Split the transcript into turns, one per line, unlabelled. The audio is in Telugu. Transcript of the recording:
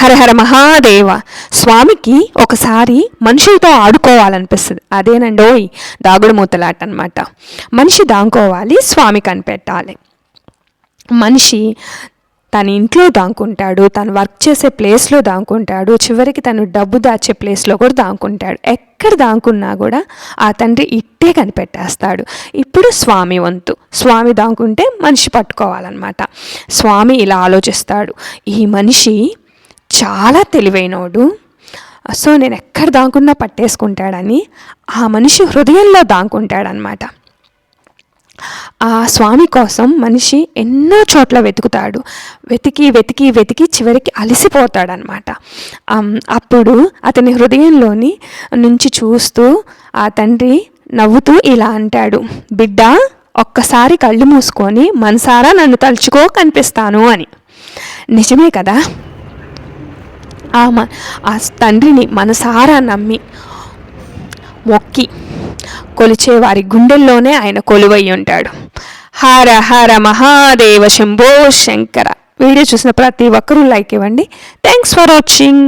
హరహర మహాదేవ. స్వామికి ఒకసారి మనుషులతో ఆడుకోవాలనిపిస్తుంది. అదేనండోయ్ దాగుడు మూతలాట అనమాట మనిషి దాంకోవాలి స్వామి కనిపెట్టాలి. మనిషి తన ఇంట్లో దాంకుంటాడు తను వర్క్ చేసే ప్లేస్లో దాంకుంటాడు చివరికి తను డబ్బు దాచే ప్లేస్లో కూడా దాంకుంటాడు. ఎక్కడ దాంకున్నా కూడా ఆ తండ్రి ఇట్టే కనిపెట్టేస్తాడు. ఇప్పుడు స్వామి వంతు. స్వామి దాంకుంటే మనిషి పట్టుకోవాలన్నమాట. స్వామి ఇలా ఆలోచిస్తాడు. ఈ మనిషి చాలా తెలివైనోడు. సో నేను ఎక్కడ దాంకున్నా పట్టేసుకుంటాడని ఆ మనిషి హృదయంలో దాంకుంటాడనమాట ఆ స్వామి కోసం మనిషి ఎన్నో చోట్ల వెతుకుతాడు. వెతికి వెతికి వెతికి చివరికి అలసిపోతాడనమాట అప్పుడు అతని హృదయంలోని నుంచి చూస్తూ ఆ తండ్రి నవ్వుతూ ఇలా అంటాడు బిడ్డ ఒక్కసారి కళ్ళు మూసుకొని మనసారా నన్ను తలుచుకో కనిపిస్తాను అని. నిజమే కదా? ఆ మ ఆ తండ్రిని మనసారా నమ్మి మొక్కి కొలిచే వారి గుండెల్లోనే ఆయన కొలువై ఉంటాడు. హర హర మహాదేవ శంభో శంకర. వీడియో చూసిన ప్రతి ఒక్కరూ లైక్ ఇవ్వండి. Thanks for watching